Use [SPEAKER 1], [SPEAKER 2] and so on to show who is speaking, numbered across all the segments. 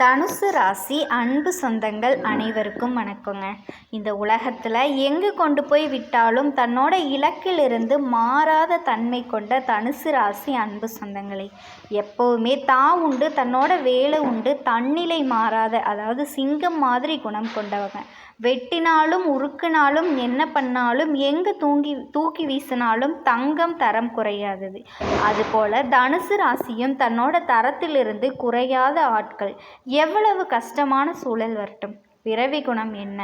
[SPEAKER 1] தனுசு ராசி அன்பு சொந்தங்கள் அனைவருக்கும் வணக்கங்க. இந்த உலகத்தில் எங்கு கொண்டு போய் விட்டாலும் தன்னோட இலக்கிலிருந்து மாறாத தன்மை கொண்ட தனுசு ராசி அன்பு சொந்தங்களை. எப்போவுமே தான் உண்டு தன்னோட வேலை உண்டு தன்னிலை மாறாத அதாவது சிங்கம் மாதிரி குணம் கொண்டவங்க. வெட்டினாலும் உருக்குனாலும் என்ன பண்ணாலும் எங்கே தூங்கி தூக்கி வீசினாலும் தங்கம் தரம் குறையாதது. அதுபோல் தனுசு ராசியும் தன்னோட தரத்திலிருந்து குறையாத ஆட்கள். எவ்வளவு கஷ்டமான சூழல் வரட்டும். பிறவி குணம் என்ன?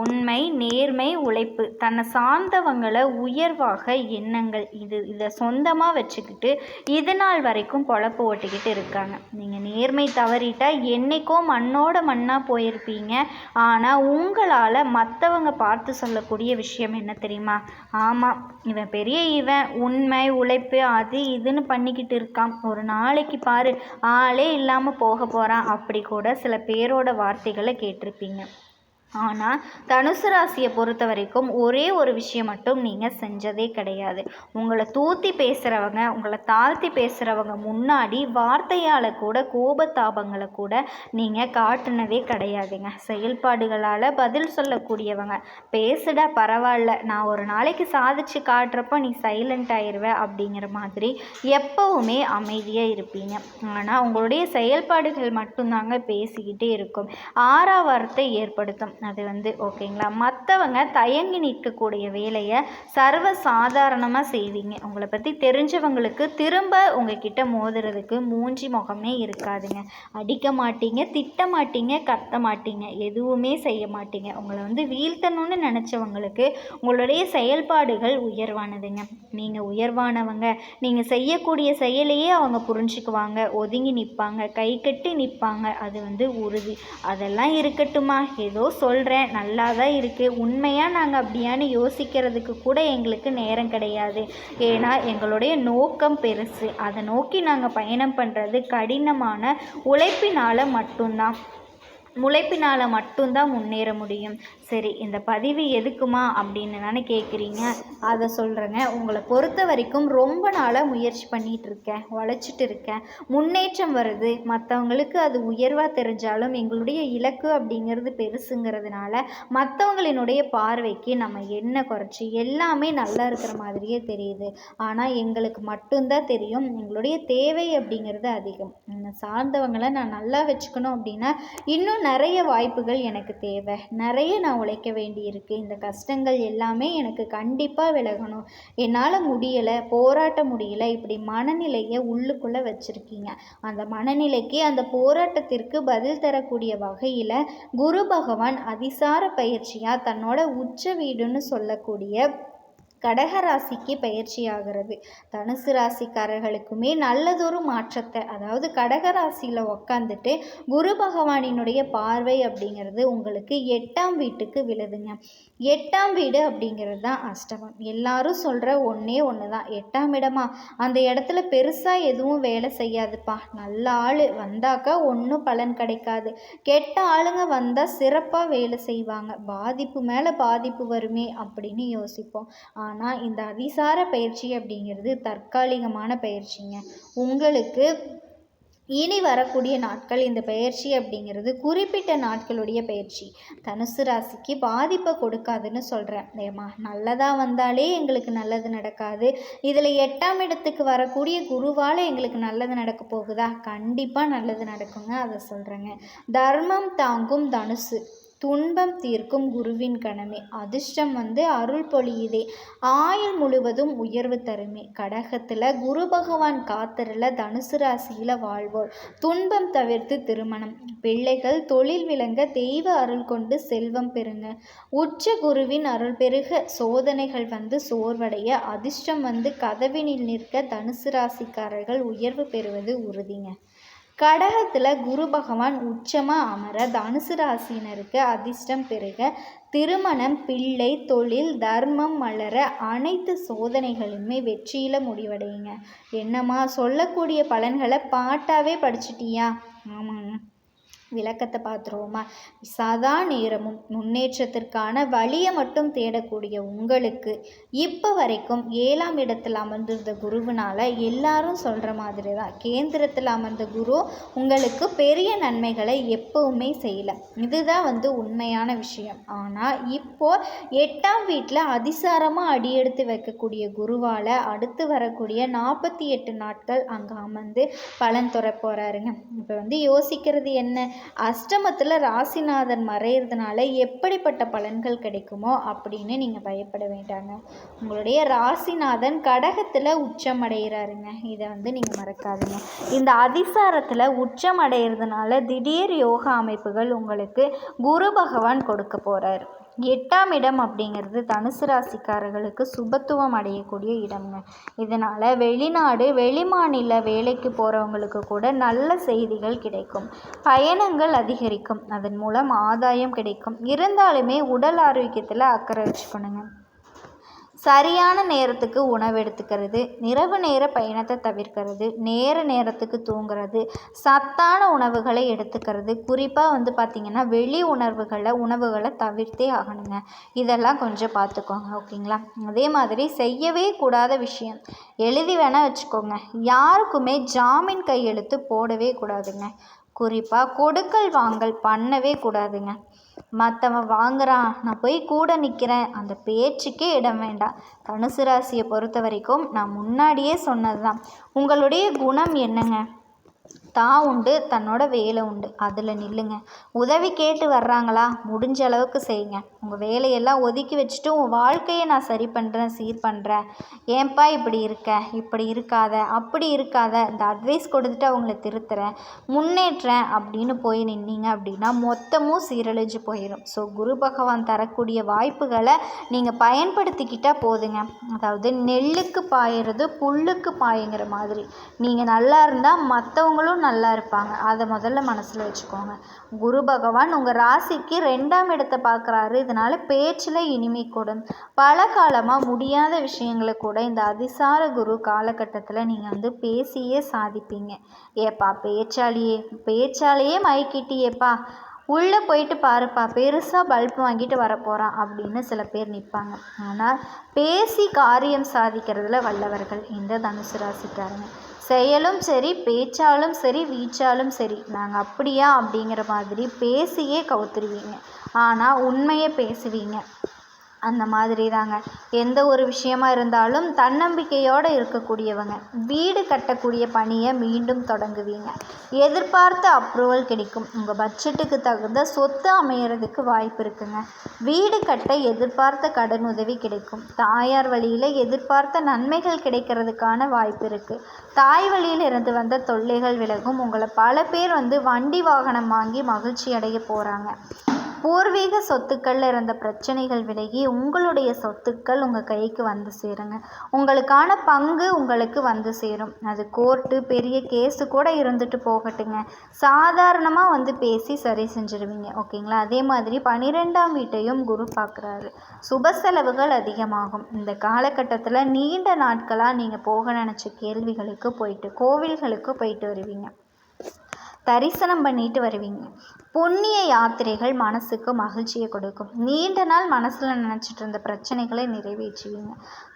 [SPEAKER 1] உண்மை நேர்மை உழைப்பு. தன்னை சார்ந்தவங்களை உயர்வாக எண்ணங்கள். இது இதை சொந்தமாக வச்சுக்கிட்டு இது நாள் வரைக்கும் பொழப்பு ஓட்டிக்கிட்டு இருக்காங்க. நீங்கள் நேர்மை தவறிட்டால் என்னைக்கோ மண்ணோட மண்ணாக போயிருப்பீங்க. ஆனால் உங்களால் மற்றவங்க பார்த்து சொல்லக்கூடிய விஷயம் என்ன தெரியுமா? ஆமாம் இவன் பெரிய இவன். உண்மை உழைப்பு அது இதுன்னு பண்ணிக்கிட்டு இருக்கான். ஒரு நாளைக்கு பாரு ஆளே இல்லாமல் போக போகிறான் அப்படி கூட சில பேரோட வார்த்தைகளை கேட்டிருப்பீங்க. ஆனால் தனுசு ராசியை பொறுத்த வரைக்கும் ஒரே ஒரு விஷயம் மட்டும் நீங்கள் செஞ்சதே கிடையாது. உங்களை தூத்தி பேசுகிறவங்க உங்களை தாழ்த்தி பேசுகிறவங்க முன்னாடி வார்த்தையால் கூட கோபத்தாபங்களை கூட நீங்கள் காட்டுனதே கிடையாதுங்க. செயல்பாடுகளால் பதில் சொல்லக்கூடியவங்க பேசுட பரவாயில்ல நான் ஒரு நாளைக்கு சாதிச்சு காட்டுறப்ப நீ சைலண்ட் ஆயிடுவ அப்படிங்கிற மாதிரி எப்போவுமே அமைதியாக இருப்பீங்க. ஆனால் உங்களுடைய செயல்பாடுகள் மட்டும்தாங்க பேசிக்கிட்டே இருக்கும். ஆறாவாரத்தை ஏற்படுத்தும். அது வந்து ஓகேங்களா? மற்றவங்க தயங்கி நிற்கக்கூடிய வேலையை சர்வ சாதாரணமாக செய்வீங்க. உங்களை பற்றி தெரிஞ்சவங்களுக்கு திரும்ப உங்ககிட்ட மோதுறதுக்கு மூஞ்சி முகமே இருக்காதுங்க. அடிக்க மாட்டீங்க திட்ட மாட்டீங்க கத்த மாட்டீங்க. எதுவுமே செய்ய மாட்டீங்க. உங்களை வந்து வீழ்த்தணும்னு நினச்சவங்களுக்கு உங்களுடைய செயல்பாடுகள் உயர்வானதுங்க. நீங்கள் உயர்வானவங்க. நீங்கள் செய்யக்கூடிய செயலையே அவங்க புரிஞ்சுக்குவாங்க. ஒதுங்கி நிற்பாங்க கை கட்டி நிற்பாங்க அது வந்து உறுதி. அதெல்லாம் இருக்கட்டுமா? ஏதோ சொல்கிறேன் நல்லா தான் இருக்குது உண்மையாக நாங்கள் அப்படியான்னு யோசிக்கிறதுக்கு கூட எங்களுக்கு நேரம் கிடையாது. ஏன்னா எங்களுடைய நோக்கம் பெருசு. அதை நோக்கி நாங்கள் பயணம் பண்ணுறது கடினமான உழைப்பினால் மட்டும்தான். உழைப்பினால் மட்டும்தான் முன்னேற முடியும். சரி இந்த பதிவு எதுக்குமா அப்படின்னு தானே கேட்குறீங்க அதை சொல்கிறேங்க உங்களை பொறுத்த வரைக்கும் ரொம்ப நாளாக முயற்சி பண்ணிகிட்டு இருக்கேன் உழைச்சிட்டு இருக்கேன். முன்னேற்றம் வருது. மற்றவங்களுக்கு அது உயர்வாக தெரிஞ்சாலும் எங்களுடைய இலக்கு அப்படிங்கிறது பெருசுங்கிறதுனால மற்றவங்களினுடைய பார்வைக்கு நம்ம என்ன குறைச்சி எல்லாமே நல்லா இருக்கிற மாதிரியே தெரியுது. ஆனால் எங்களுக்கு மட்டும்தான் தெரியும். எங்களுடைய தேவை அப்படிங்கிறது அதிகம். என்னை சார்ந்தவங்களை நான் நல்லா வச்சுக்கணும் அப்படின்னா இன்னும் நிறைய வாய்ப்புகள் எனக்கு தேவை. நிறைய நான் உழைக்க வேண்டியிருக்கு. இந்த கஷ்டங்கள் எல்லாமே எனக்கு கண்டிப்பாக விலகணும். என்னால் முடியலை போராட்ட முடியலை இப்படி மனநிலையை உள்ளுக்குள்ளே வச்சுருக்கீங்க. அந்த மனநிலைக்கு அந்த போராட்டத்திற்கு பதில் தரக்கூடிய வகையில் குரு பகவான் அதிசார பயிற்சியாக தன்னோட உச்ச வீடுன்னு சொல்லக்கூடிய கடகராசிக்கு பயிற்சி ஆகிறது தனுசு ராசிக்காரர்களுக்குமே நல்லதொரு மாற்றத்தை அதாவது கடகராசியில் உக்காந்துட்டு குரு பகவானினுடைய பார்வை அப்படிங்கிறது உங்களுக்கு எட்டாம் வீட்டுக்கு விழுதுங்க. எட்டாம் வீடு அப்படிங்கிறது தான் அஷ்டமம். எல்லாரும் சொல்கிற ஒன்றே ஒன்று தான் எட்டாம் இடமா? அந்த இடத்துல பெருசாக எதுவும் வேலை செய்யாதுப்பா. நல்ல ஆள். வந்தாக்கா ஒன்றும் பலன் கிடைக்காது. கெட்ட ஆளுங்க வந்தால் சிறப்பாக வேலை செய்வாங்க. பாதிப்பு மேலே பாதிப்பு வருமே அப்படின்னு யோசிப்போம். ஆனால் இந்த அதிசார பயிற்சி அப்படிங்கிறது தற்காலிகமான பயிற்சிங்க. உங்களுக்கு இனி வரக்கூடிய நாட்கள் இந்த பயிற்சி அப்படிங்கிறது குறிப்பிட்ட நாட்களுடைய பயிற்சி. தனுசு ராசிக்கு பாதிப்பை கொடுக்காதுன்னு சொல்கிறேன் ஏமா நல்லதாக வந்தாலே எங்களுக்கு நல்லது நடக்காது. இதில் எட்டாம் இடத்துக்கு வரக்கூடிய குருவால் எங்களுக்கு நல்லது நடக்க போகுதா? கண்டிப்பாக நல்லது நடக்குங்க அதை சொல்கிறேங்க தர்மம் தாங்கும் தனுசு. துன்பம் தீர்க்கும் குருவின் கணமே அதிர்ஷ்டம் வந்து அருள் பொழியுதே ஆயுள் முழுவதும் உயர்வு தருமே. கடகத்தில் குரு பகவான் காத்தரில் தனுசு ராசியில் வாழ்வோர். துன்பம் தவிர்த்து திருமணம். பிள்ளைகள் தொழில் விளங்க தெய்வ அருள் கொண்டு செல்வம் பெறுங்க. உச்ச குருவின் அருள் பெருக. சோதனைகள் வந்து சோர்வடைய. அதிர்ஷ்டம் வந்து கதவினில் நிற்க தனுசு ராசிக்காரர்கள் உயர்வு பெறுவது உறுதிங்க. கடகத்தில் குரு பகவான் உச்சமாக அமர தனுசு ராசினருக்கு அதிர்ஷ்டம் பெருக திருமணம் பிள்ளை தொழில் தர்மம் மலர அனைத்து சோதனைகளுமே வெற்றியில் முடிவடையுங்க. என்னம்மா சொல்லக்கூடிய பலன்களை பாட்டாவே படிச்சிட்டியா? ஆமாங்க. விளக்கத்தை பார்த்துருவோமா? சதா நேரமும் முன்னேற்றத்திற்கான வழியை மட்டும் தேடக்கூடிய உங்களுக்கு இப்போ வரைக்கும் ஏழாம் இடத்தில் அமர்ந்திருந்த குருவினால எல்லாரும் சொல்கிற மாதிரி தான் கேந்திரத்தில் அமர்ந்த குரு உங்களுக்கு பெரிய நன்மைகளை எப்பவுமே செய்யலை. இதுதான் வந்து உண்மையான விஷயம். ஆனால் இப்போ எட்டாம் வீட்டில் அதிசாரமாக அடியெடுத்து வைக்கக்கூடிய குருவால் அடுத்து வரக்கூடிய நாற்பத்தி எட்டு நாட்கள் அங்கே அமர்ந்து பலன் துற போகிறாருங்க இப்போ வந்து யோசிக்கிறது என்ன? அஷ்டமத்தில் ராசிநாதன் மறையிறதுனால எப்படிப்பட்ட பலன்கள் கிடைக்குமோ அப்படின்னு நீங்கள் பயப்பட வேண்டாங்க. உங்களுடைய ராசிநாதன் கடகத்தில் உச்சம் அடைகிறாருங்க இதை வந்து நீங்கள் மறக்காதுங்க. இந்த அதிசாரத்தில் உச்சம் அடைகிறதுனால திடீர் யோகா அமைப்புகள் உங்களுக்கு குரு பகவான் கொடுக்க போகிறார் எட்டாம் இடம் அப்படிங்கிறது தனுசு ராசிக்காரர்களுக்கு சுபத்துவம் அடையக்கூடிய இடம்ங்க. இதனால் வெளிநாடு வெளிமாநில வேலைக்கு போகிறவங்களுக்கு கூட நல்ல செய்திகள் கிடைக்கும். பயணங்கள் அதிகரிக்கும். அதன் மூலம் ஆதாயம் கிடைக்கும். இருந்தாலுமே உடல் ஆரோக்கியத்தில் அக்கறை வச்சுக்கணுங்க. சரியான நேரத்துக்கு உணவு எடுத்துக்கிறது இரவு நேர பயணத்தை தவிர்க்கிறது நேர நேரத்துக்கு தூங்குறது சத்தான உணவுகளை எடுத்துக்கிறது. குறிப்பாக வந்து பார்த்திங்கன்னா வெளி உணர்வுகளை உணவுகளை தவிர்த்தே ஆகணுங்க. இதெல்லாம் கொஞ்சம் பார்த்துக்கோங்க ஓகேங்களா? அதே மாதிரி செய்யவே கூடாத விஷயம் எழுதி வேணால் வச்சுக்கோங்க. யாருக்குமே ஜாமீன் கையெழுத்து போடவே கூடாதுங்க. குறிப்பாக கொடுக்கல் வாங்கல் பண்ணவே கூடாதுங்க. மற்றவன் வாங்குறான் நான் போய் கூட நிற்கிறேன் அந்த பேச்சுக்கே இடம் வேண்டாம். தனுசு ராசியை பொறுத்த வரைக்கும் நான் முன்னாடியே சொன்னது தான் உங்களுடைய குணம் என்னங்க? தான் உண்டு தன்னோட வேலை உண்டு. அதில் நில்லுங்க. உதவி கேட்டு வர்றாங்களா? முடிஞ்ச அளவுக்கு செய்யுங்க. உங்கள் வேலையெல்லாம் ஒதுக்கி வச்சுட்டு உன் வாழ்க்கையை நான் சரி பண்ணுறேன் சீர் பண்ணுறேன் ஏன்பா இப்படி இருக்க? இப்படி இருக்காத அப்படி இருக்காத. இந்த அட்வைஸ் கொடுத்துட்டு அவங்கள திருத்துறேன். முன்னேற்றேன் அப்படின்னு போய் நின்னீங்க அப்படின்னா மொத்தமும் சீரழிஞ்சு போயிடும் ஸோ குரு பகவான் தரக்கூடிய வாய்ப்புகளை நீங்கள் பயன்படுத்திக்கிட்டால் போதுங்க. அதாவது நெல்லுக்கு பாயிறது புல்லுக்கு பாயுங்கிற மாதிரி. நீங்கள் நல்லா இருந்தால் மற்றவங்களும் நல்லா இருப்பாங்க. அதை முதல்ல மனசில் வச்சுக்கோங்க. குரு பகவான் உங்கள் ராசிக்கு ரெண்டாம் இடத்தை பார்க்குறாரு. இதனால் பேச்சில் இனிமை கூடும். பல காலமாக முடியாத விஷயங்களை கூட இந்த அதிசார குரு காலகட்டத்தில் நீங்கள் வந்து பேசியே சாதிப்பீங்க. ஏப்பா பேச்சாலேயே பேச்சாலேயே மயக்கிட்டியேப்பா. உள்ளே போயிட்டு பாருப்பா பெருசாக பல்ப் வாங்கிட்டு வரப்போகிறான் அப்படின்னு சில பேர் நிற்பாங்க ஆனால் பேசி காரியம் சாதிக்கிறதுல வல்லவர்கள் இந்த தனுசு ராசிக்காரங்க. செயலும் சரி பேச்சாலும் சரி வீச்சாலும் சரி. நாங்கள் அப்படியா அப்படிங்கிற மாதிரி பேசியே கவுத்துருவீங்க. ஆனால் உண்மையை பேசுவீங்க. அந்த மாதிரி தாங்க எந்த ஒரு விஷயமா இருந்தாலும் தன்னம்பிக்கையோடு இருக்கக்கூடியவங்க. வீடு கட்டக்கூடிய பணியை மீண்டும் தொடங்குவீங்க. எதிர்பார்த்த அப்ரூவல் கிடைக்கும். உங்கள் பட்ஜெட்டுக்கு தகுந்த சொத்து அமையறதுக்கு வாய்ப்பு இருக்குங்க. வீடு கட்ட எதிர்பார்த்த கடன் உதவி கிடைக்கும். தாயார் வழியில் எதிர்பார்த்த நன்மைகள் கிடைக்கிறதுக்கான வாய்ப்பு இருக்குது தாய் வழியில் இருந்து வந்த தொல்லைகள் விலகும். உங்களை பல பேர் வந்து வண்டி வாகனம் வாங்கி மகிழ்ச்சி அடைய போகிறாங்க பூர்வீக சொத்துக்களில் இருந்த பிரச்சனைகள் விலகி உங்களுடைய சொத்துக்கள் உங்கள் கைக்கு வந்து சேருங்க. உங்களுக்கான பங்கு உங்களுக்கு வந்து சேரும். அது கோர்ட்டு பெரிய கேஸு கூட இருந்துட்டு போகட்டுங்க. சாதாரணமாக வந்து பேசி சரி செஞ்சுருவீங்க. ஓகேங்களா? அதே மாதிரி பன்னிரெண்டாம் வீட்டையும் குரு பார்க்குறாரு சுப செலவுகள் அதிகமாகும். இந்த காலகட்டத்தில் நீண்ட நாட்களாக நீங்கள் போக நினச்ச கேள்விகளுக்கு போயிட்டு கோவில்களுக்கு போயிட்டு வருவீங்க. தரிசனம் பண்ணிட்டு வருவீங்க. புண்ணிய யாத்திரைகள் மனசுக்கு மகிழ்ச்சியை கொடுக்கும். நீண்ட நாள் மனசில் நினச்சிட்டு இருந்த பிரச்சனைகளை நிறைவேற்றுவீங்க.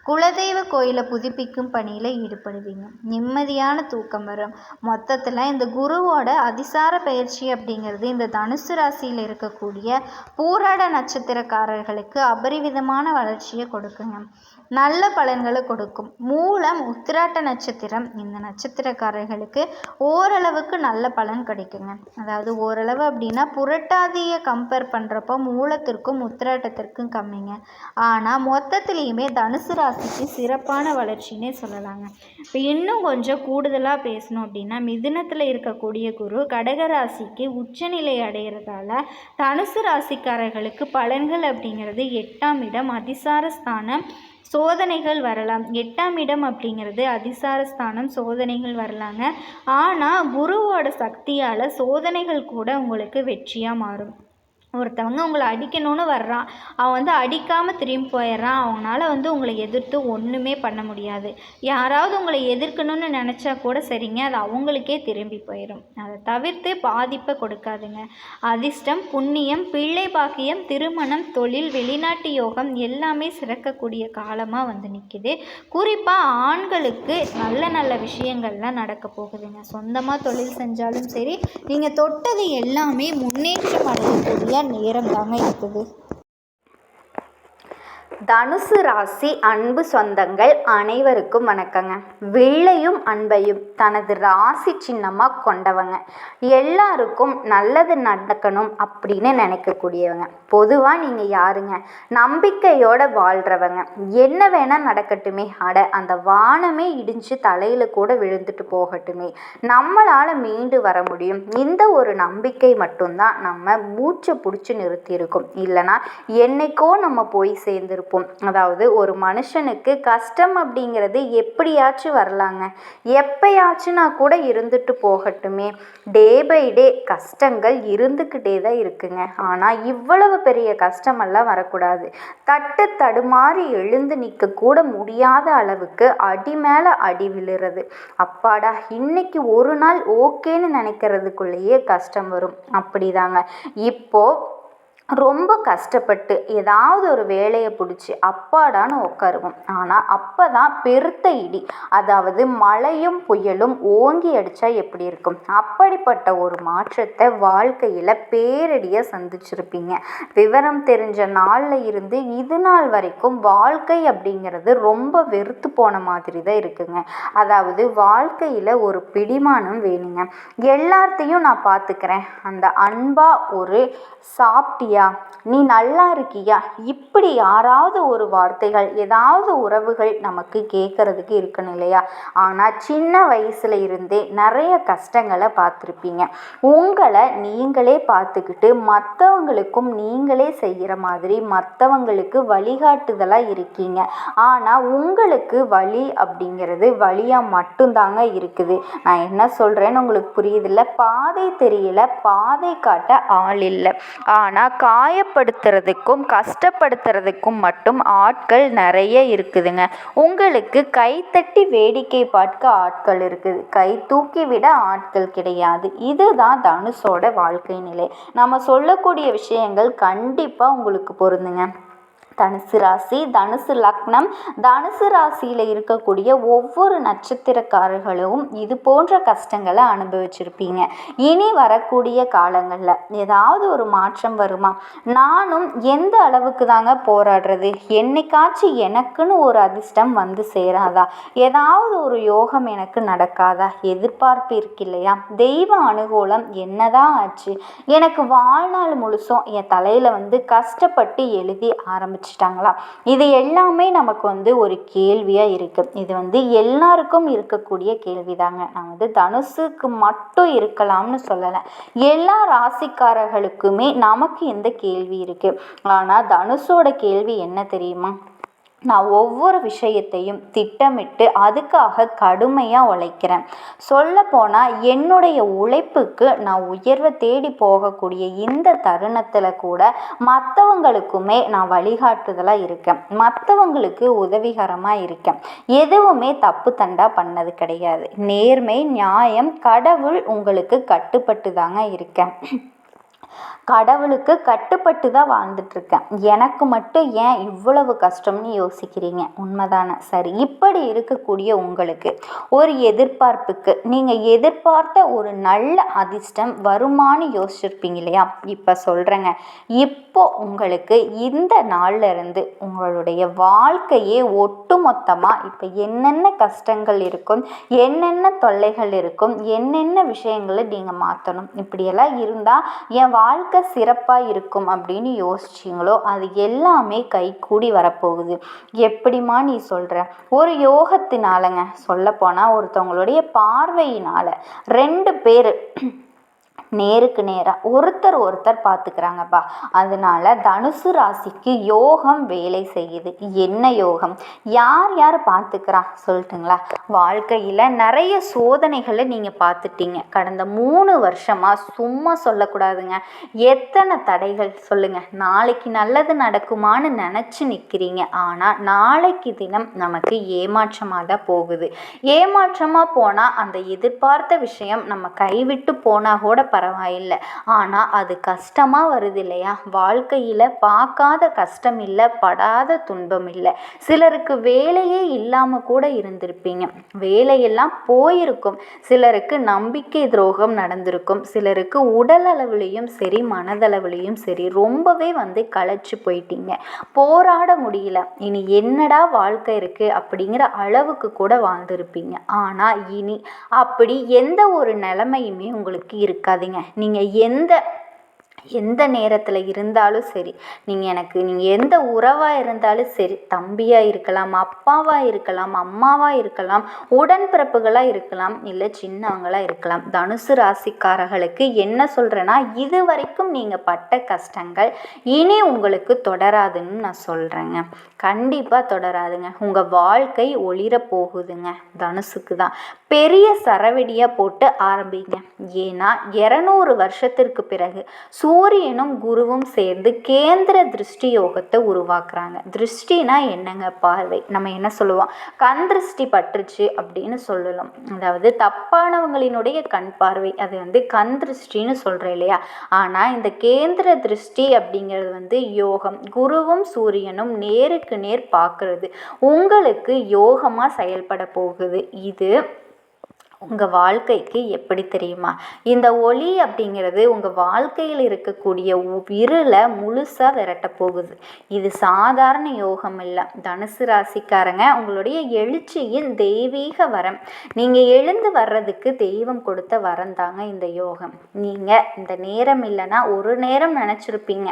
[SPEAKER 1] குலதெய்வ கோயிலை புதுப்பிக்கும் பணியில் ஈடுபடுவீங்க. நிம்மதியான தூக்கம் வரும். மொத்தத்தில் இந்த குருவோட அதிசார பயிற்சி அப்படிங்கிறது இந்த தனுசு ராசியில் இருக்கக்கூடிய பூராட நட்சத்திரக்காரர்களுக்கு அபரிவிதமான வளர்ச்சியை கொடுக்குங்க. நல்ல பலன்களை கொடுக்கும். மூலம் உத்திராட்ட நட்சத்திரம் இந்த நட்சத்திரக்காரர்களுக்கு ஓரளவுக்கு நல்ல பலன் கிடைக்குங்க. அதாவது ஓரளவு அப்படி அப்படின்னா புரட்டாதியை கம்பேர் பண்ணுறப்போ மூலத்திற்கும் உத்திராட்டத்திற்கும் கம்மிங்க. ஆனால் மொத்தத்துலேயுமே தனுசு ராசிக்கு சிறப்பான வளர்ச்சின்னே சொல்லலாங்க. இப்போ இன்னும் கொஞ்சம் கூடுதலாக பேசணும் அப்படின்னா மிதுனத்தில் இருக்கக்கூடிய குரு கடக ராசிக்கு உச்சநிலை அடைகிறதால தனுசு ராசிக்காரர்களுக்கு பலன்கள் அப்படிங்கிறது எட்டாம் இடம் அதிசார ஸ்தானம் சோதனைகள் வரலாம். எட்டாம் இடம் அப்படிங்கிறது அதிசார ஸ்தானம் சோதனைகள் வரலாங்க. ஆனால் குருவோட சக்தியால் சோதனைகள் கூட உங்களுக்கு வெற்றியாக மாறும். ஒருத்தவங்க உங்களை அடிக்கணும்னு வர்றான். அவன் வந்து அடிக்காமல் திரும்பி போயிடுறான். அவனால் வந்து உங்களை எதிர்த்து ஒன்றுமே பண்ண முடியாது. யாராவது உங்களை எதிர்க்கணும்னு நினச்சா கூட சரிங்க அது அவங்களுக்கே திரும்பி போயிடும் அதை தவிர்த்து பாதிப்பை கொடுக்காதுங்க. அதிர்ஷ்டம் புண்ணியம் பிள்ளை பாக்கியம் திருமணம் தொழில் வெளிநாட்டு யோகம் எல்லாமே சிறக்கக்கூடிய காலமாக வந்து நிற்கிது குறிப்பாக ஆண்களுக்கு நல்ல நல்ல விஷயங்கள்லாம் நடக்க போகுதுங்க. சொந்தமாக தொழில் செஞ்சாலும் சரி நீங்கள் தொட்டது எல்லாமே முன்னேற்றம் அடையக்கூடிய நேரம் தாங்க இருக்குது? தனுசு ராசி அன்பு சொந்தங்கள் அனைவருக்கும் வணக்கங்க. வெள்ளையும் அன்பையும் தனது ராசி சின்னமாக கொண்டவங்க. எல்லாருக்கும் நல்லது நடக்கணும் அப்படின்னு நினைக்கக்கூடியவங்க. பொதுவாக நீங்கள் யாருங்க? நம்பிக்கையோடு வாழ்கிறவங்க என்ன வேணால் நடக்கட்டுமே. அட அந்த வானமே இடிஞ்சு தலையில் கூட விழுந்துட்டு போகட்டுமே. நம்மளால் மீண்டு வர முடியும். இந்த ஒரு நம்பிக்கை மட்டும்தான் நம்ம மூச்சை பிடிச்சி நிறுத்தியிருக்கோம். இல்லைனா என்னைக்கோ நம்ம போய் சேர்ந்துருப்போம். அதாவது ஒரு மனுஷனுக்கு கஷ்டம் அப்படிங்கிறது எப்படியாச்சும் வரலாங்க. எப்பயாச்சுன்னா கூட இருந்துட்டு போகட்டுமே. டே பை டே கஷ்டங்கள் இருந்துக்கிட்டே தான் இருக்குங்க. ஆனால் இவ்வளவு பெரிய கஷ்டமெல்லாம் வரக்கூடாது. தட்டு தடுமாறி எழுந்து நிற்க கூட முடியாத அளவுக்கு அடி மேலே அடி விழுறது. அப்பாடா இன்னைக்கு ஒரு நாள் ஓகேன்னு நினைக்கிறதுக்குள்ளேயே கஷ்டம் வரும். அப்படிதாங்க. இப்போது ரொம்ப கஷ்டப்பட்டு ஏதாவது ஒரு வேலையை பிடிச்சி அப்பாடான்னு உட்காருவோம் ஆனால் அப்போ தான் பெருத்த இடி. அதாவது மழையும் புயலும் ஓங்கி அடித்தா எப்படி இருக்கும்? அப்படிப்பட்ட ஒரு மாற்றத்தை வாழ்க்கையில் பேரடியாக சந்திச்சிருப்பீங்க. விவரம் தெரிஞ்ச நாளில் இருந்து இது நாள் வரைக்கும் வாழ்க்கை அப்படிங்கிறது ரொம்ப வெறுத்து போன மாதிரி தான் இருக்குங்க. அதாவது வாழ்க்கையில் ஒரு பிடிமானம் வேணுங்க. எல்லாத்தையும் நான் பார்த்துக்கிறேன் அந்த அன்பாக ஒரு சாப்பிட்டிய நீ நல்லா இருக்கியா? இப்படி யாராவது ஒரு வார்த்தைகள் ஏதாவது உறவுகள் நமக்கு கேட்குறதுக்கு இருக்கணும் இல்லையா? ஆனால் சின்ன வயசுல இருந்தே நிறைய கஷ்டங்களை பார்த்துருப்பீங்க. உங்களை நீங்களே பார்த்துக்கிட்டு மற்றவங்களுக்கும் நீங்களே செய்கிற மாதிரி மற்றவங்களுக்கு வழிகாட்டுதலாக இருக்கீங்க. ஆனால் உங்களுக்கு வழி அப்படிங்கிறது வழியாக மட்டும்தாங்க இருக்குது. நான் என்ன சொல்கிறேன்னு உங்களுக்கு புரியுதில்ல. பாதை தெரியல. பாதை காட்ட ஆள் இல்லை. ஆனால் காயப்படுத்துறதுக்கும் கஷ்டப்படுத்துறதுக்கும் மட்டும் ஆட்கள் நிறைய இருக்குதுங்க. உங்களுக்கு கைத்தட்டி வேடிக்கை பார்க்க ஆட்கள் இருக்குது. கை தூக்கி விட ஆட்கள் கிடையாது. இதுதான் தனுஷோட வாழ்க்கை நிலை. நம்ம சொல்லக்கூடிய விஷயங்கள் கண்டிப்பாக உங்களுக்கு பொருந்துங்க. தனுசு ராசி தனுசு லக்னம். தனுசு ராசியில் இருக்கக்கூடிய ஒவ்வொரு நட்சத்திரக்காரர்களும் இது போன்ற கஷ்டங்களை அனுபவிச்சிருப்பீங்க. இனி வரக்கூடிய காலங்களில் ஏதாவது ஒரு மாற்றம் வருமா? நானும் எந்த அளவுக்கு தாங்க போராடுறது? என்னைக்காச்சும் எனக்குன்னு ஒரு அதிர்ஷ்டம் வந்து சேராதா? ஏதாவது ஒரு யோகம் எனக்கு நடக்காதா? எதிர்பார்ப்பு இருக்கு இல்லையா? தெய்வ அனுகூலம் என்னதான் ஆச்சு? எனக்கு வாழ்நாள் முழுசும் என் தலையில் வந்து கஷ்டப்பட்டு எழுதி ஆரம்பிச்சு ஆரம்பிச்சிட்டாங்களா? இது எல்லாமே நமக்கு வந்து ஒரு கேள்வியாக இருக்குது இது வந்து எல்லாருக்கும் இருக்கக்கூடிய கேள்வி தாங்க நான் வந்து தனுசுக்கு மட்டும் இருக்கலாம்னு சொல்லலை. எல்லா ராசிக்காரர்களுக்குமே நமக்கு இந்த கேள்வி இருக்குது ஆனால் தனுஷோட கேள்வி என்ன தெரியுமா? நான் ஒவ்வொரு விஷயத்தையும் திட்டமிட்டு அதுக்காக கடுமையாக உழைக்கிறேன். சொல்லப்போனால் என்னுடைய உழைப்புக்கு நான் உயர்வை தேடி போகக்கூடிய இந்த தருணத்தில் கூட மற்றவங்களுக்குமே நான் வழிகாட்டுதலாக இருக்கேன். மற்றவங்களுக்கு உதவிகரமாக இருக்கேன். எதுவுமே தப்பு தண்டா பண்ணது கிடையாது. நேர்மை நியாயம் கடவுள் உங்களுக்கு கட்டுப்பட்டு தாங்க இருக்கேன். கடவுளுக்கு கட்டுப்பட்டு தான் வாழ்ந்துட்டுருக்கேன். எனக்கு மட்டும் ஏன் இவ்வளவு கஷ்டம்னு யோசிக்கிறீங்க? உண்மைதானே? சரி இப்படி இருக்கக்கூடிய உங்களுக்கு ஒரு எதிர்பார்ப்புக்கு நீங்கள் எதிர்பார்த்த ஒரு நல்ல அதிர்ஷ்டம் வருமானு யோசிச்சிருப்பீங்க இல்லையா? இப்போ சொல்கிறேங்க இப்போ உங்களுக்கு இந்த நாளில் இருந்து உங்களுடைய வாழ்க்கையே ஒட்டுமொத்தமாக இப்போ என்னென்ன கஷ்டங்கள் இருக்கும் என்னென்ன தொல்லைகள் இருக்கும் என்னென்ன விஷயங்களை நீங்கள் மாற்றணும் இப்படியெல்லாம் இருந்தால் என் வாழ்க்கை சிறப்பாக இருக்கும் அப்படின்னு யோசிச்சிங்களோ அது எல்லாமே கைகூடி வரப்போகுது. எப்படிம்மா நீ சொல்கிற ஒரு யோகத்தினாலங்க. சொல்லப்போனால் ஒருத்தவங்களுடைய பார்வையினால். ரெண்டு பேர் நேருக்கு நேராக ஒருத்தர் ஒருத்தர் பார்த்துக்கிறாங்கப்பா. அதனால தனுசு ராசிக்கு யோகம் வேலை செய்யுது. என்ன யோகம்? யார் யார் பார்த்துக்கிறா? சொல்லட்டுங்களா? வாழ்க்கையில் நிறைய சோதனைகளை நீங்கள் பார்த்துட்டீங்க. கடந்த மூணு வருஷமாக சும்மா சொல்லக்கூடாதுங்க. எத்தனை தடைகள்? சொல்லுங்கள் நாளைக்கு நல்லது நடக்குமான்னு நினச்சி நிற்கிறீங்க ஆனால் நாளைக்கு தினம் நமக்கு ஏமாற்றமாக தான் போகுது. ஏமாற்றமாக போனால் அந்த எதிர்பார்த்த விஷயம் நம்ம கைவிட்டு போனால் கூட பரவாயில்ல. பரவாயில்லை. ஆனால் அது கஷ்டமாக வருது இல்லையா வாழ்க்கையில் பார்க்காத கஷ்டம் இல்லை படாத துன்பம் இல்லை. சிலருக்கு வேலையே இல்லாமல் கூட இருந்திருப்பீங்க. வேலையெல்லாம் போயிருக்கும். சிலருக்கு நம்பிக்கை துரோகம் நடந்திருக்கும். சிலருக்கு உடல் அளவுலேயும் சரி மனதளவுலேயும் சரி ரொம்பவே வந்து களைச்சு போயிட்டீங்க. போராட முடியல. இனி என்னடா வாழ்க்கை இருக்குது அப்படிங்கிற அளவுக்கு கூட வாழ்ந்திருப்பீங்க. ஆனால் இனி அப்படி எந்த ஒரு நிலைமையுமே உங்களுக்கு இருக்காது. இருக்காதுங்க நீங்கள் எந்த எந்த நேரத்தில் இருந்தாலும் சரி நீங்கள் எனக்கு நீங்கள் எந்த உறவாக இருந்தாலும் சரி தம்பியாக இருக்கலாம் அப்பாவாக இருக்கலாம் அம்மாவாக இருக்கலாம் உடன்பிறப்புகளாக இருக்கலாம் இல்லை சின்னவங்களாக இருக்கலாம் தனுசு ராசிக்காரர்களுக்கு என்ன சொல்கிறேன்னா இது வரைக்கும் நீங்கள் பட்ட கஷ்டங்கள் இனி உங்களுக்கு தொடராதுன்னு நான் சொல்கிறேங்க கண்டிப்பாக தொடராதுங்க. உங்கள் வாழ்க்கை ஒளிர போகுதுங்க. தனுசுக்கு தான். பெரிய சரவெடியாக போட்டு ஆரம்பிங்க. ஏன்னா இரநூறு வருஷத்திற்கு பிறகு சூரியனும் குருவும் சேர்ந்து கேந்திர திருஷ்டி யோகத்தை உருவாக்குறாங்க. திருஷ்டினா என்னங்க? பார்வை. நம்ம என்ன சொல்லுவோம்? கண் திருஷ்டி பட்டுருச்சு அப்படின்னு சொல்லலாம். அதாவது தப்பானவங்களினுடைய கண் பார்வை. அது வந்து கண் திருஷ்டின்னு சொல்கிறேன் இல்லையா? ஆனால் இந்த கேந்திர திருஷ்டி அப்படிங்கிறது வந்து யோகம். குருவும் சூரியனும் நேருக்கு நேர் பார்க்கறது. உங்களுக்கு யோகமாக செயல்பட போகுது. இது உங்கள் வாழ்க்கைக்கு எப்படி தெரியுமா? இந்த ஒளி அப்படிங்கிறது உங்கள் வாழ்க்கையில் இருக்கக்கூடிய இருளை முழுசாக விரட்ட போகுது. இது சாதாரண யோகம் இல்லை. தனுசு ராசிக்காரங்க உங்களுடைய எழுச்சியின் தெய்வீக வரம். நீங்கள் எழுந்து வர்றதுக்கு தெய்வம் கொடுத்த வரம் தாங்க இந்த யோகம். நீங்கள் இந்த நேரம் இல்லைன்னா ஒரு நேரம் நினச்சிருப்பீங்க.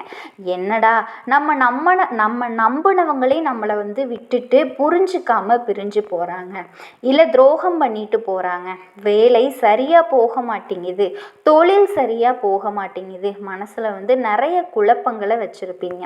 [SPEAKER 1] என்னடா நம்ம நம்ம நம்ம நம்பினவங்களே நம்மளை வந்து விட்டுட்டு புரிஞ்சுக்காம பிரிஞ்சு போகிறாங்க இல்லை துரோகம் பண்ணிட்டு போகிறாங்க வேலை சரியாக போக மாட்டேங்குது தொழில் சரியாக போக மாட்டேங்குது மனசில் வந்து நிறைய குழப்பங்களை வச்சுருப்பீங்க.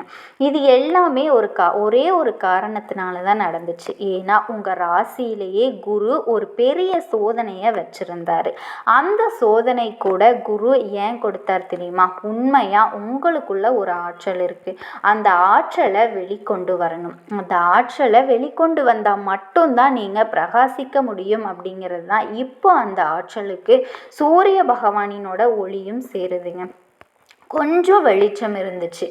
[SPEAKER 1] இது எல்லாமே ஒரு கா ஒரே ஒரு காரணத்தினால தான் நடந்துச்சு. ஏன்னா உங்கள் ராசியிலேயே குரு ஒரு பெரிய சோதனையை வச்சுருந்தாரு. அந்த சோதனை கூட குரு ஏன் கொடுத்தார் தெரியுமா? உண்மையாக உங்களுக்குள்ள ஒரு ஆற்றல் இருக்குது அந்த ஆற்றலை வெளிக்கொண்டு வரணும். அந்த ஆற்றலை வெளிக்கொண்டு வந்தால் மட்டும்தான் நீங்கள் பிரகாசிக்க முடியும் அப்படிங்கிறது தான் இப்போ இப்போ அந்த ஆற்றலுக்கு சூரிய பகவானினோட ஒளியும் சேருதுங்க. கொஞ்சம் வெளிச்சம் இருந்துச்சு.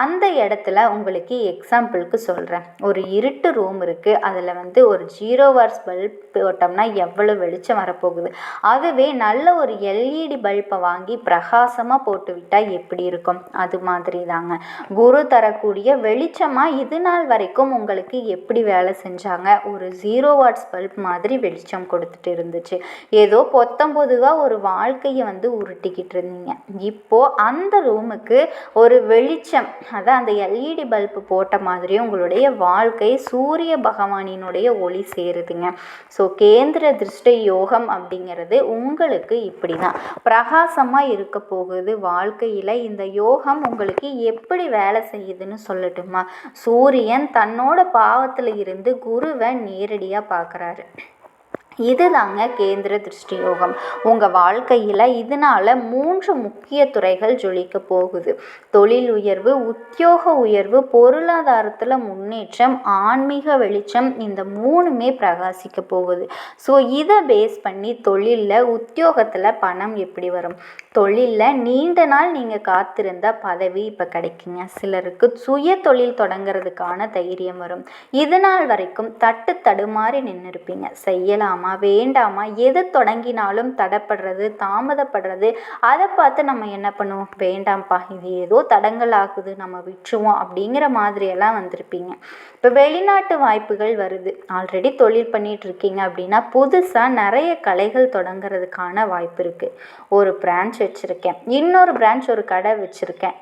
[SPEAKER 1] அந்த இடத்துல உங்களுக்கு எக்ஸாம்பிளுக்கு சொல்கிறேன் ஒரு இருட்டு ரூம் இருக்குது அதில் வந்து ஒரு ஜீரோ வார்ஸ் பல்ப் போட்டோம்னா எவ்வளோ வெளிச்சம் வரப்போகுது? அதுவே நல்ல ஒரு எல்இடி பல்பை வாங்கி பிரகாசமாக போட்டு விட்டால் எப்படி இருக்கும்? அது மாதிரி தாங்க குரு தரக்கூடிய வெளிச்சமாக இது நாள் வரைக்கும் உங்களுக்கு எப்படி வேலை செஞ்சாங்க? ஒரு ஜீரோ வாட்ஸ் பல்ப் மாதிரி வெளிச்சம் கொடுத்துட்டு இருந்துச்சு. ஏதோ பொத்தம்பொதுவாக ஒரு வாழ்க்கையை வந்து உருட்டிக்கிட்டு இருந்தீங்க. இப்போது அந்த ரூமுக்கு ஒரு வெளிச்சம் அதான் அந்த எல்இடி பல்பு போட்ட மாதிரி உங்களுடைய வாழ்க்கை சூரிய பகவானினுடைய ஒளி சேருதுங்க. ஸோ கேந்திர திருஷ்ட யோகம் அப்படிங்கிறது உங்களுக்கு இப்படி தான் பிரகாசமாக இருக்க போகுது வாழ்க்கையில். இந்த யோகம் உங்களுக்கு எப்படி வேலை செய்யுதுன்னு சொல்லட்டுமா? சூரியன் தன்னோட பாவத்தில் இருந்து குருவை நேரடியாக பார்க்குறாரு. இதுதாங்க கேந்திர திருஷ்டி யோகம் உங்கள் வாழ்க்கையில் இதனால் மூன்று முக்கிய துறைகள் ஜொலிக்க போகுது. தொழில் உயர்வு உத்தியோக உயர்வு பொருளாதாரத்தில் முன்னேற்றம் ஆன்மீக வெளிச்சம் இந்த மூணுமே பிரகாசிக்க போகுது. ஸோ இதை பேஸ் பண்ணி தொழிலில் உத்தியோகத்தில் பணம் எப்படி வரும்? தொழிலில் நீண்ட நாள் நீங்கள் காத்திருந்த பதவி இப்போ கிடைக்குங்க. சிலருக்கு சுய தொழில் தொடங்கிறதுக்கான தைரியம் வரும். இது நாள் வரைக்கும் தட்டு தடுமாறி நின்று இருப்பீங்க வேண்டாமா எது தொடங்கினாலும் தடைப்படுறது தாமதப்படுறது அதை பார்த்து நம்ம என்ன பண்ணுவோம்? வேண்டாம்ப்பா இது ஏதோ தடங்கள் ஆகுது நம்ம விட்டுருவோம் அப்படிங்கிற மாதிரியெல்லாம் வந்திருப்பீங்க. இப்போ வெளிநாட்டு வாய்ப்புகள் வருது. ஆல்ரெடி தொழில் பண்ணிட்டு இருக்கீங்க அப்படின்னா புதுசாக நிறைய கலைகள் தொடங்குறதுக்கான வாய்ப்பு இருக்குது ஒரு பிரான்ச் வச்சுருக்கேன். இன்னொரு பிரான்ச் ஒரு கடை வச்சுருக்கேன்.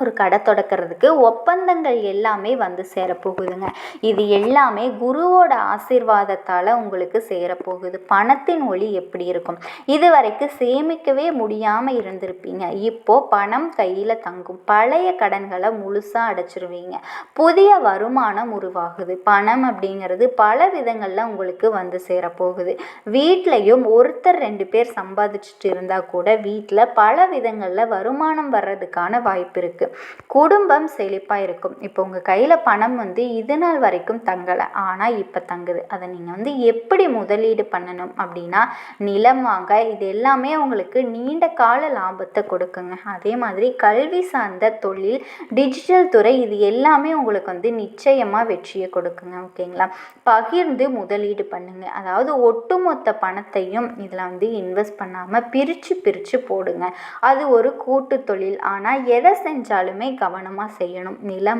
[SPEAKER 1] ஒரு கடை தொடக்கிறதுக்கு ஒப்பந்தங்கள் எல்லாமே வந்து சேரப்போகுதுங்க. இது எல்லாமே குருவோட ஆசீர்வாதத்தால் உங்களுக்கு சேரப்போகுது. பணத்தின் ஒளி எப்படி இருக்கும்? இது வரைக்கும் சேமிக்கவே முடியாமல் இருந்திருப்பீங்க. இப்போது பணம் கையில் தங்கும். பழைய கடன்களை முழுசாக அடைச்சிருவீங்க. புதிய வருமானம் உருவாகுது. பணம் அப்படிங்கிறது பல விதங்களில் உங்களுக்கு வந்து சேரப்போகுது. வீட்லேயும் ஒருத்தர் ரெண்டு பேர் சம்பாதிச்சுட்டு இருந்தால் கூட வீட்டில் பல விதங்களில் வருமானம் வர்றதுக்கான வாய்ப்பு இருக்குது குடும்பம் செழிப்பாக இருக்கும். இப்போ உங்கள் கையில் பணம் வந்து இது நாள் வரைக்கும் தங்கலை. ஆனால் இப்போ தங்குது. அதை நீங்கள் வந்து எப்படி முதலீடு பண்ணணும் அப்படின்னா நிலம் வாங்க இது எல்லாமே உங்களுக்கு நீண்ட கால லாபத்தை கொடுக்குங்க. அதே மாதிரி கல்வி சார்ந்த தொழில் டிஜிட்டல் துறை இது எல்லாமே உங்களுக்கு வந்து நிச்சயமாக வெற்றியை கொடுக்குங்க. ஓகேங்களா? பகிர்ந்து முதலீடு பண்ணுங்க. அதாவது ஒட்டுமொத்த பணத்தையும் இதில் வந்து இன்வெஸ்ட் பண்ணாமல் பிரித்து பிரித்து போடுங்க. அது ஒரு கூட்டு தொழில். ஆனால் எதை செஞ்சாலுமே கவனமாக செய்யணும். நிலம்